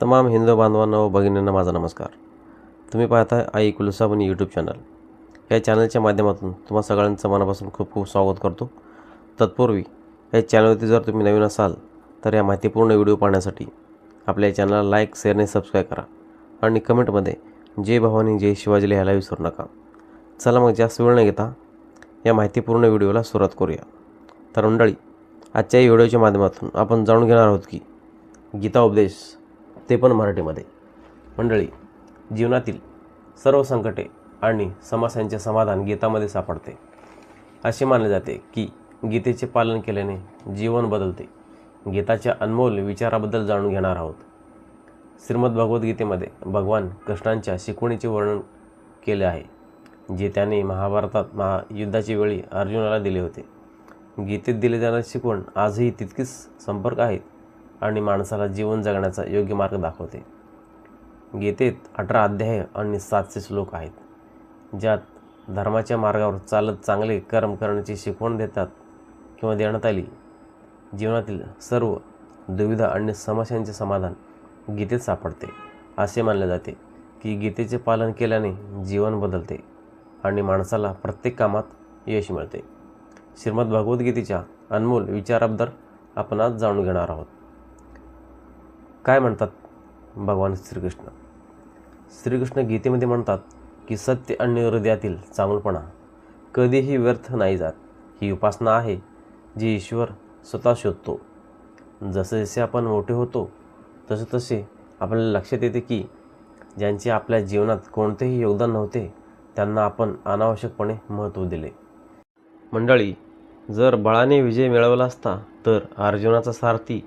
तमाम हिंदू बांधवांना व भगिनींना माझा नमस्कार. तुम्ही पाहताय आई कुलसाबनी यूट्यूब चॅनल या चॅनलच्या माध्यमातून तुम्हा सगळ्यांचं मनापासून खूप खूप स्वागत करतो. तत्पूर्वी या चॅनलवरती जर तुम्ही नवीन असाल तर या माहितीपूर्ण व्हिडिओ पाहण्यासाठी आपल्या चॅनलला लाईक शेअर आणि सबस्क्राईब करा. आणि कमेंटमध्ये जय भवानी जय शिवाजी लिहायला विसरू नका. चला मग जास्त वेळ न घेता या माहितीपूर्ण व्हिडिओला सुरुवात करूया. तर मंडळी आजच्या या व्हिडिओच्या माध्यमातून आपण जाणून घेणार आहोत की गीता उपदेश ते पण मराठीमध्ये. मंडळी जीवनातील सर्व संकटे आणि समस्यांचे समाधान गीतामध्ये सापडते. असे मानले जाते की गीतेचे पालन केल्याने जीवन बदलते. गीताच्या अनमोल विचाराबद्दल जाणून घेणार आहोत. श्रीमद भगवद्गीतेमध्ये भगवान कृष्णांच्या शिकवणीचे वर्णन केले आहे जे त्याने महाभारतात महायुद्धाच्या वेळी अर्जुनाला दिले होते. गीतेत दिले जाणारे शिकवण आजही तितकीच संपर्क आहेत आणि माणसाला जीवन जगण्याचा योग्य मार्ग दाखवते. गीतेत अठरा अध्याय आणि सातशे श्लोक आहेत ज्यात धर्माच्या मार्गावर चालत चांगले कर्म करण्याची शिकवण देतात किंवा देण्यात आली. जीवनातील सर्व दुविधा आणि समस्यांचे समाधान गीतेत सापडते. असे मानले जाते की गीतेचे पालन केल्याने जीवन बदलते आणि माणसाला प्रत्येक कामात यश मिळते. श्रीमद भगवद्गीतेच्या अनमोल विचाराबद्दल आपण आज जाणून घेणार आहोत. काय म्हणतात भगवान श्रीकृष्ण? श्रीकृष्ण गीतेमध्ये म्हणतात की सत्य आणि हृदयातील चांगलपणा कधीही व्यर्थ नाही जात. ही उपासना आहे जी ईश्वर स्वतः शोधतो. जसे जसे आपण मोठे होतो तसे तसे आपल्याला लक्षात येते की ज्यांचे आपल्या जीवनात कोणतेही योगदान नव्हते त्यांना आपण अनावश्यकपणे महत्त्व दिले. मंडळी जर बळाने विजय मिळवला असता तर अर्जुनाचा सारथी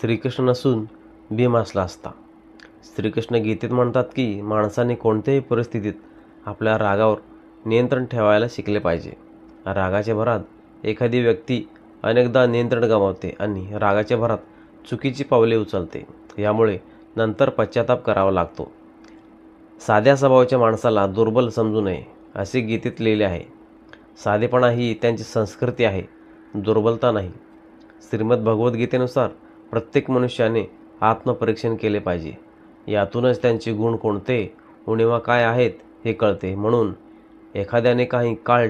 श्रीकृष्ण नसून भीम असला असता. श्रीकृष्ण गीतेत म्हणतात की माणसाने कोणत्याही परिस्थितीत आपल्या रागावर नियंत्रण ठेवायला शिकले पाहिजे. रागाच्या भरात एखादी व्यक्ती अनेकदा नियंत्रण गमावते आणि रागाच्या भरात चुकीची पावले उचलते. यामुळे नंतर पश्चाताप करावा लागतो. साध्या स्वभावाच्या माणसाला दुर्बल समजू नये असे गीतेत लिहिले आहे. साधेपणा ही त्यांची संस्कृती आहे दुर्बलता नाही. श्रीमद भगवद्गीतेनुसार प्रत्येक मनुष्याने आत्मपरीक्षण केले पाहिजे. यातूनच त्यांचे गुण कोणते उणीवा काय आहेत हे कळते. म्हणून एखाद्याने काही काळ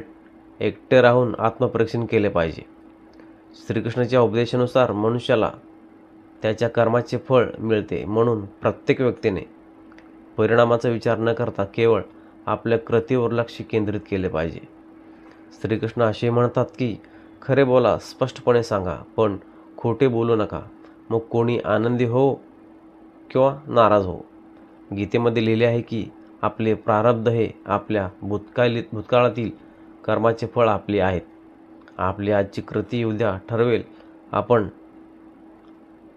एकटे राहून आत्मपरीक्षण केले पाहिजे. श्रीकृष्णाच्या उपदेशानुसार मनुष्याला त्याच्या कर्माचे फळ मिळते. म्हणून प्रत्येक व्यक्तीने परिणामाचा विचार न करता केवळ आपल्या कृतीवर लक्ष केंद्रित केले पाहिजे. श्रीकृष्ण असे म्हणतात की खरे बोला स्पष्टपणे सांगा पण खोटे बोलू नका. मग कोणी आनंदी हो किंवा नाराज हो. गीतेमध्ये लिहिले आहे की आपले प्रारब्ध हे आपल्या भूतकाली भूतकाळातील कर्माचे फळ आपले आहेत. आपली आजची कृती उद्या ठरवेल. आपण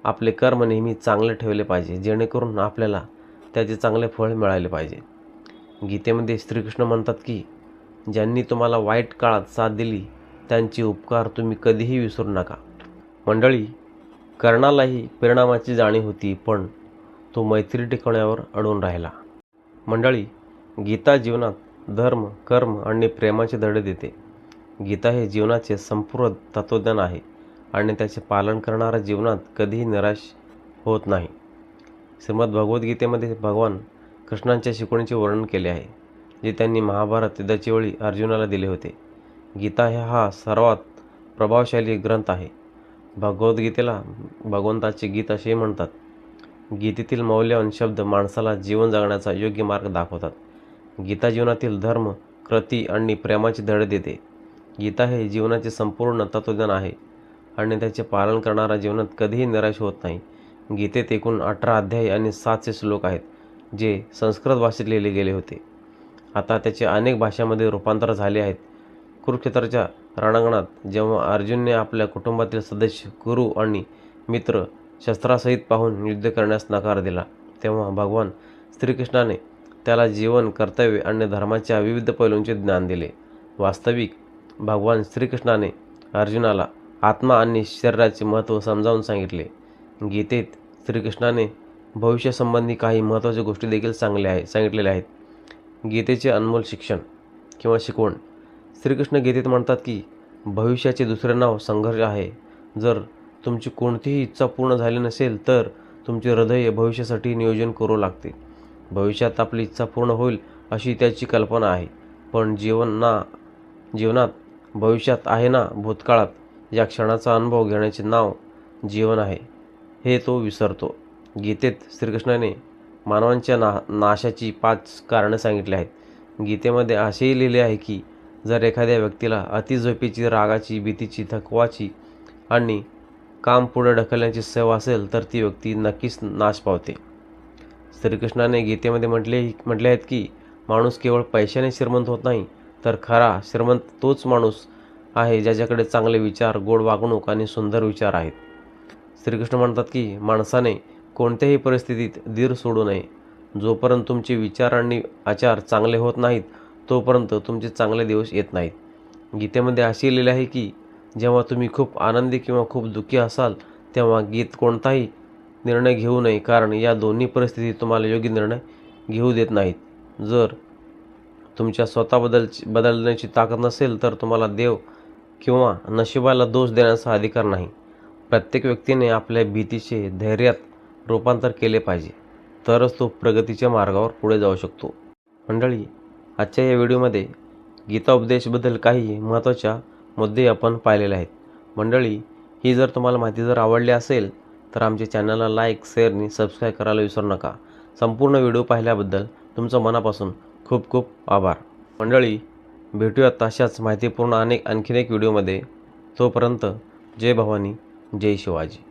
आपले कर्म नेहमी चांगले ठेवले पाहिजे जेणेकरून आपल्याला त्याचे चांगले फळ मिळाले पाहिजे. गीतेमध्ये श्रीकृष्ण म्हणतात की ज्यांनी तुम्हाला वाईट काळात साथ दिली त्यांचे उपकार तुम्ही कधीही विसरू नका. मंडळी कर्णालाही परिणामाची जाणीव होती पण तो मैत्री टिकवण्यावर अडून राहिला. मंडळी गीता जीवनात धर्म कर्म आणि प्रेमाचे धडे देते. गीता हे जीवनाचे संपूर्ण तत्त्वज्ञान आहे आणि त्याचे पालन करणारा जीवनात कधीही निराश होत नाही. श्रीमद भगवद्गीतेमध्ये भगवान कृष्णांच्या शिकवणीचे वर्णन केले आहे जे त्यांनी महाभारत युद्धाच्या वेळी अर्जुनाला दिले होते. गीता हे हा सर्वात प्रभावशाली ग्रंथ आहे. भगवद्गीतेला भगवंताचे गीत असेही म्हणतात. गीतेतील मौल्यवान शब्द माणसाला जीवन जगण्याचा योग्य मार्ग दाखवतात. गीता जीवनातील धर्म कृती आणि प्रेमाचे धडे देते. गीता हे जीवनाचे संपूर्ण तत्त्वज्ञान आहे आणि त्याचे पालन करणारा जीवनात कधीही निराश होत नाही. गीतेत एकूण अठरा अध्याय आणि सातशे श्लोक आहेत जे संस्कृत भाषेत लिहिले गेले होते. आता त्याचे अनेक भाषांमध्ये रूपांतर झाले आहेत. कुरुक्षेत्राच्या रणांगणात जेव्हा अर्जुनने आपल्या कुटुंबातील सदस्य गुरु आणि मित्र शस्त्रासहित पाहून युद्ध करण्यास नकार दिला तेव्हा भगवान श्रीकृष्णाने त्याला जीवन कर्तव्य आणि धर्माच्या विविध पैलूंचे ज्ञान दिले. वास्तविक भगवान श्रीकृष्णाने अर्जुनाला आत्मा आणि शरीराचे महत्त्व समजावून सांगितले. गीतेत श्रीकृष्णाने भविष्यासंबंधी काही महत्त्वाच्या गोष्टी देखील सांगल्या आहे सांगितलेल्या आहेत. गीतेचे अनमोल शिक्षण किंवा शिकवण श्रीकृष्ण गीतेत म्हणतात की भविष्याचे दुसरे नाव संघर्ष आहे. जर तुमची कोणतीही इच्छा पूर्ण झाली नसेल तर तुमचे हृदय भविष्यासाठी नियोजन करू लागते. भविष्यात आपली इच्छा पूर्ण होईल अशी त्याची कल्पना आहे. पण जीवन ना जीवनात भविष्यात आहे ना भूतकाळात? या क्षणाचा अनुभव घेण्याचे नाव जीवन आहे. हे तो विसरतो. गीतेत श्रीकृष्णाने मानवांच्या ना नाशाची पाच कारणं सांगितली आहेत. गीतेमध्ये असेही लिहिले आहे की जर एखाद्या व्यक्तीला अतिझोपेची रागाची भीतीची थकवाची आणि काम पुढे ढकलण्याची सव असेल तर ती व्यक्ती नक्कीच नाश पावते. श्रीकृष्णाने गीतेमध्ये म्हटले म्हटले आहेत की माणूस केवळ पैशाने श्रीमंत होत नाही तर खरा श्रीमंत तोच माणूस आहे ज्याच्याकडे चांगले विचार गोड वागणूक आणि सुंदर विचार आहेत. श्रीकृष्ण म्हणतात की माणसाने कोणत्याही परिस्थितीत धीर सोडू नये. जोपर्यंत तुमचे विचार आणि आचार चांगले होत नाहीत तोपर्यंत तुमचे चांगले दिवस येत नाहीत. गीतेमध्ये असे लिहिले आहे की जेव्हा तुम्ही खूप आनंदी किंवा खूप दुःखी असाल तेव्हा गीत कोणताही निर्णय घेऊ नये कारण या दोन्ही परिस्थितीत तुम्हाला योग्य निर्णय घेऊ देत नाहीत. जर तुमच्या स्वतःबद्दलची बदलण्याची ताकद नसेल तर तुम्हाला देव किंवा नशिबाला दोष देण्याचा अधिकार नाही. प्रत्येक व्यक्तीने आपल्या भीतीचे धैर्यात रूपांतर केले पाहिजे तरच तो प्रगतीच्या मार्गावर पुढे जाऊ शकतो. मंडळी आजच्या या व्हिडिओमध्ये गीता उपदेशबद्दल काही महत्त्वाच्या मुद्दे आपण पाहिलेले आहेत. मंडळी ही जर तुम्हाला माहिती जर आवडली असेल तर आमच्या चॅनलला लाईक शेअर आणि सबस्क्राईब करायला विसरू नका. संपूर्ण व्हिडिओ पाहिल्याबद्दल तुमचं मनापासून खूप खूप आभार. मंडळी भेटूयात अशाच माहितीपूर्ण अनेक आणखीन एक व्हिडिओमध्ये. तोपर्यंत जय भवानी जय शिवाजी.